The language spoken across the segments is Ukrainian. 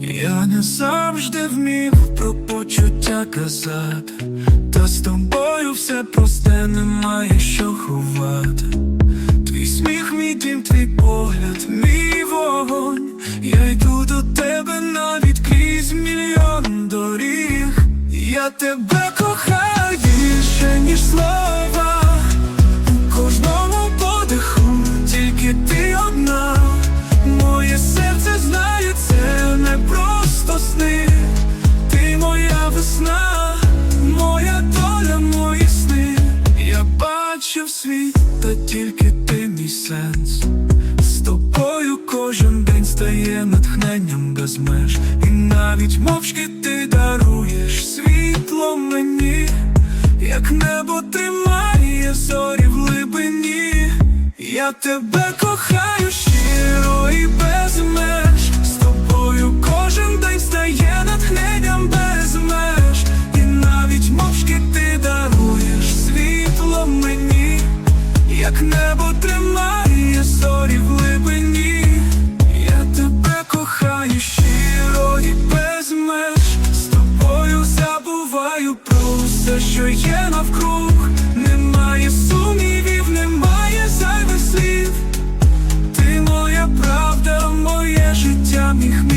Я не завжди вмів про почуття казати, та з тобою все просте немає що ховати. Твій сміх, мій дім, твій погляд, мій вогонь. Я йду до тебе навіть крізь мільйон доріг. Я тебе кохаю більше, ніж слова. Бачив та тільки ти мій сенс. З тобою кожен день стає натхненням без меж. І навіть мовчки ти даруєш світло мені, як небо тримає зорі в глибині. Я тебе кохаю щиро є навкруг. Немає сумнівів, немає зайвих слів. Ти моя правда, моє життя, мій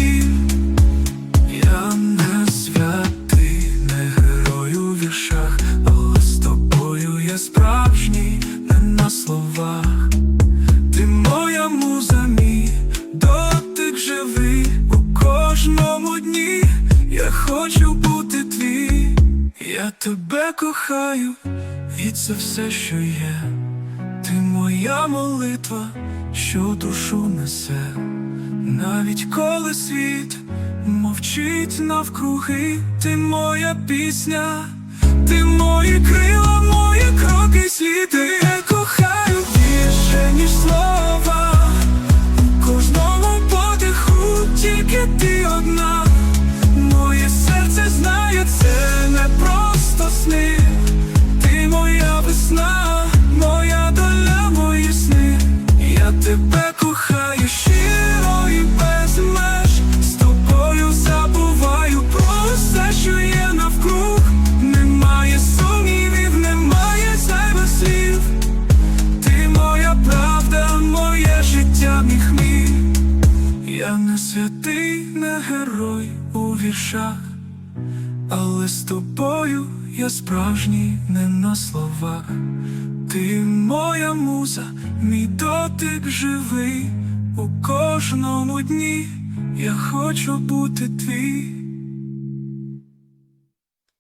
тебе кохаю, і це все, що є. Ти моя молитва, що душу несе, навіть коли світ мовчить навкруги, ти моя пісня, ти мої крила, мої кроки, тебе і без меж. З тобою забуваю про що є навкруг. Немає сумнівів, немає зайвих. Ти моя правда, моє життя, мій. Я не святий, не герой у віршах. Але з тобою я справжній не на словах. Ти моя муза, мій дотик живий у кожному дні. Я хочу бути твій.